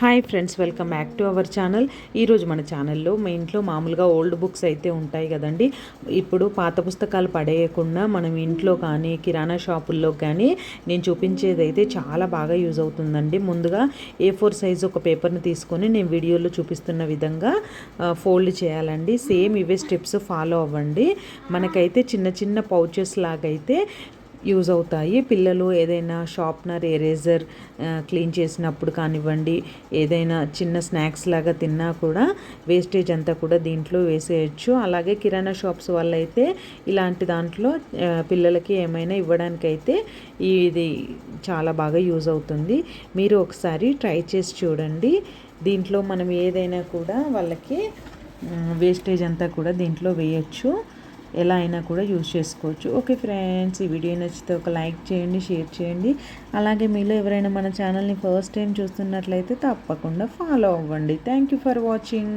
Hi friends welcome back to our channel. ఈరోజు మన ఛానల్లో మా ఇంట్లో మామూలుగా ఓల్డ్ బుక్స్ అయితే ఉంటాయి కదండి. ఇప్పుడు పాత పుస్తకాలు పడేయకుండా మనం ఇంట్లో కానీ కిరాణా షాపుల్లో కానీ నేను చూపించేది అయితే చాలా బాగా యూజ్ అవుతుందండి. ముందుగా ఏ ఫోర్ సైజ్ ఒక పేపర్ని తీసుకొని నేను వీడియోలో చూపిస్తున్న విధంగా ఫోల్డ్ చేయాలండి. సేమ్ ఇవే స్టెప్స్ ఫాలో అవ్వండి. మనకైతే చిన్న చిన్న పౌచెస్ లాగైతే యూజ్ అవుతాయి. పిల్లలు ఏదైనా షార్ప్నర్ ఎరేజర్ క్లీన్ చేసినప్పుడు కానివ్వండి ఏదైనా చిన్న స్నాక్స్ లాగా తిన్నా కూడా వేస్టేజ్ అంతా కూడా దీంట్లో వేసేయచ్చు. అలాగే కిరాణా షాప్స్ వాళ్ళైతే ఇలాంటి దాంట్లో పిల్లలకి ఏమైనా ఇవ్వడానికైతే ఇది చాలా బాగా యూజ్ అవుతుంది. మీరు ఒకసారి ట్రై చేసి చూడండి. దీంట్లో మనం ఏదైనా కూడా వాళ్ళకి వేస్టేజ్ అంతా కూడా దీంట్లో వేయచ్చు. ఎలా అయినా కూడా యూజ్ చేసుకోవచ్చు. ఓకే ఫ్రెండ్స్ ఈ వీడియో నచ్చితే ఒక లైక్ చేయండి షేర్ చేయండి. అలాగే మీలో ఎవరైనా మన ఛానల్ని ఫస్ట్ టైం చూస్తున్నట్లయితే తప్పకుండా ఫాలో అవ్వండి. Thank you for watching.